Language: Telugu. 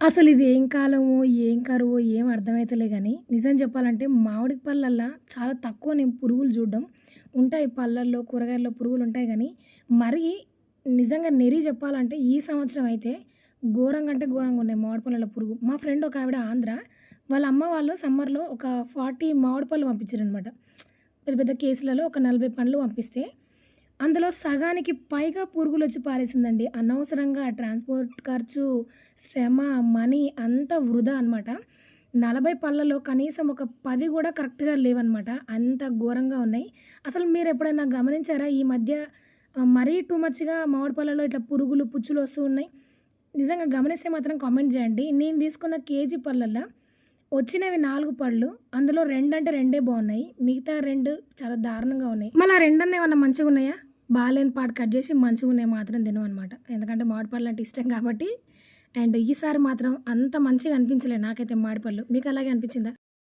అసలు ఇది ఏం కాలమో, ఏం కరువో ఏం అర్థమైతలే కానీ నిజం చెప్పాలంటే మామిడి పళ్ళల్లో చాలా తక్కువ నేను పురుగులు చూడడం. ఉంటాయి పళ్ళల్లో, కూరగాయల్లో పురుగులు ఉంటాయి కానీ మరీ నిజంగా నెరి చెప్పాలంటే ఈ సంవత్సరం అయితే ఘోరంగా అంటే ఘోరంగా ఉన్నాయి మామిడి పళ్ళలో పురుగు. మా ఫ్రెండ్ ఒక ఆవిడ ఆంధ్ర. వాళ్ళ అమ్మ వాళ్ళు సమ్మర్‌లో ఒక 40 మామిడి పళ్ళు పంపించారనమాట. పెద్ద పెద్ద కేసులలో ఒక 40 పండ్లు పంపిస్తే, అందులో సగానికి పైగా పురుగులొచ్చి పారేసిందండి. అనవసరంగా ట్రాన్స్‌పోర్ట్ ఖర్చు, శ్రమ, మనీ అంతా వృధా అనమాట. 40 పళ్ళలో కనీసం ఒక పది కూడా కరెక్ట్‌గా లేవనమాట. అంత ఘోరంగా ఉన్నాయి. అసలు మీరు ఎప్పుడైనా గమనించారా? ఈ మధ్య మరీ టూ మచ్‌గా మామిడి పళ్ళలో ఇట్లా పురుగులు, పుచ్చులు వస్తూ ఉన్నాయి. నిజంగా గమనిస్తే మాత్రం కామెంట్ చేయండి నేను తీసుకున్న కేజీ పళ్ళల్లో వచ్చినవి నాలుగు పళ్ళు. అందులో రెండు అంటే రెండే బాగున్నాయి మిగతా రెండు చాలా దారుణంగా ఉన్నాయి. మళ్ళీ ఆ రెండన్నా ఏమన్నా మంచిగున్నాయా? బాగాలేని పార్ట్ కట్ చేసి మంచిగా మంచిగున్నయి మాత్రం తినమనమాట. ఎందుకంటే మామిడిపళ్ళు అంటే ఇష్టం కాబట్టి. అండ్ ఈసారి మాత్రం అంత మంచిగా అనిపించలేదు నాకైతే మామిడిపళ్ళు మీకు అలాగే అనిపించిందా?